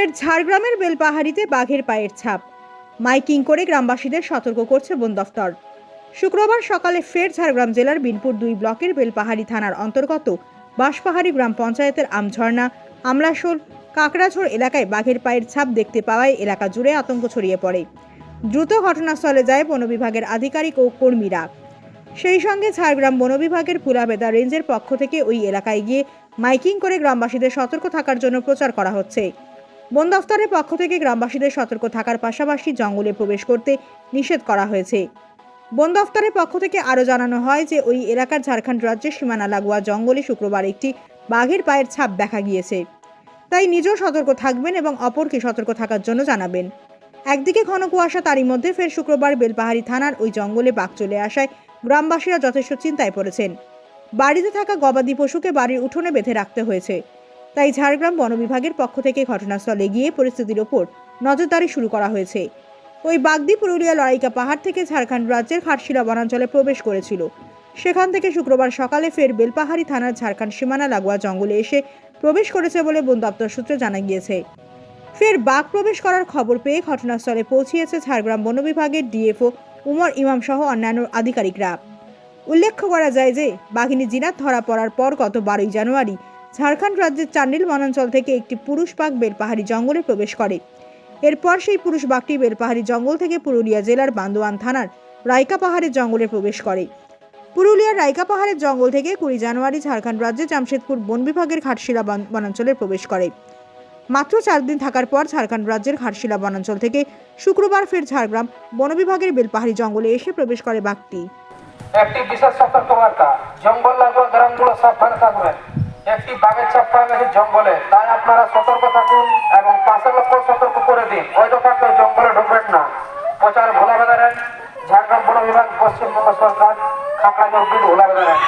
ফের ঝাড়গ্রামের বেলপাহাড়িতে বাঘের পায়ের ছাপ। মাইকিং করে গ্রামবাসীদের সতর্ক করছে বন দফতর। শুক্রবার সকালে ফের ঝাড়গ্রাম জেলার বিনপুর দুই ব্লকের বেলপাহাড়ি থানার অন্তর্গত বাঁশপাহাড়ি গ্রাম পঞ্চায়েতের আমঝর্ণা আমলাশোল কাকড়াঝোড় এলাকায় বাঘের পায়ের ছাপ দেখতে পাওয়ায় এলাকা জুড়ে আতঙ্ক ছড়িয়ে পড়ে। দ্রুত ঘটনাস্থলে যায় বন বিভাগের আধিকারিক ও কর্মীরা। সেই সঙ্গে ঝাড়গ্রাম বন বিভাগের ফুলাবেদা রেঞ্জের পক্ষ থেকে ওই এলাকায় গিয়ে মাইকিং করে গ্রামবাসীদের সতর্ক থাকার জন্য প্রচার করা হচ্ছে। বন দফতরের পক্ষ থেকে গ্রামবাসীদের সতর্ক থাকার পাশাপাশি জঙ্গলে প্রবেশ করতে নিষেধ করা হয়েছে। বন দফতরের পক্ষ থেকে আরও জানানো হয় যে, ওই এলাকার ঝাড়খণ্ড রাজ্যের সীমানা লাগোয়া জঙ্গলে শুক্রবার একটি বাঘের পায়ের ছাপ দেখা গিয়েছে। তাই নিজেও সতর্ক থাকবেন এবং অপরকে সতর্ক থাকার জন্য জানাবেন। একদিকে ঘন কুয়াশা তারই মধ্যে ফের শুক্রবার বেলপাহাড়ি থানার ওই জঙ্গলে বাঘ চলে আসায় গ্রামবাসীরা যথেষ্ট চিন্তায় পড়েছেন। বাড়িতে থাকা গবাদি পশুকে বাড়ির উঠোনে বেঁধে রাখতে হয়েছে। তাই ঝাড়গ্রাম বন বিভাগের পক্ষ থেকে ঘটনাস্থলে গিয়ে পরিস্থিতির ওপর নজরদারি শুরু করা হয়েছে। ওই বাগদি পুরুলিয়া লড়াইকা পাহাড় থেকে ঝাড়খণ্ড রাজ্যের খাটশিলা বনাঞ্চলে প্রবেশ করেছিল। সেখান থেকে শুক্রবার সকালে ফের বেলপাহাড়ি থানার ঝাড়খণ্ড সীমানা লাগোয়া জঙ্গলে এসে প্রবেশ করেছে বলে বন দপ্তর সূত্রে জানা গিয়েছে। ফের বাঘ প্রবেশ করার খবর পেয়ে ঘটনাস্থলে পৌঁছিয়েছে ঝাড়গ্রাম বন বিভাগের ডিএফও উমর ইমাম সহ অন্যান্য আধিকারিকরা। উল্লেখ্য করা যায় যে বাঘিনী জিনাত ধরা পড়ার পর গত বারোই জানুয়ারি ঝাড়খণ্ড রাজ্যের চান্ডিল বনাঞ্চল থেকে একটি পুরুষ বাঘ বেলপাহাড়ি জঙ্গলে প্রবেশ করে। এরপর সেই পুরুষ বাঘটি বেলপাহাড়ি জঙ্গল থেকে পুরুলিয়া জেলার বান্দোয়ান থানার রাইকা পাহাড়ের জঙ্গলে প্রবেশ করে। পুরুলিয়ার রাইকা পাহাড়ের জঙ্গল থেকে কুড়ি জানুয়ারি ঝাড়খণ্ড রাজ্যের জামশেদপুর বন বিভাগের ঘাটশিলা বন- বনাঞ্চলে প্রবেশ করে। মাত্র চার দিন থাকার পর ঝাড়খণ্ড রাজ্যের ঘাটশিলা বনাঞ্চল থেকে শুক্রবার ফের ঝাড়গ্রাম বন বিভাগের বেলপাহাড়ি জঙ্গলে এসে প্রবেশ করে বাঘটি। একটি বিশেষ সতর্কবার্তা, জঙ্গল লাগোয়া গ্রামগুলো সাবধানে থাকবেন। একটি বাঘের চাপ পাওয়া গেছে জঙ্গলে। তাই আপনারা সতর্ক থাকুন এবং পাশের লক্ষ্য সতর্ক করে দিন। অযথা কেউ জঙ্গলে ঢুকবেন না। প্রচার ভোলা বেদারেন ঝাড়গ্রাম বন বিভাগ পশ্চিমবঙ্গ সরকার খাঁকা জঙ্গল ভোলা বেদারেন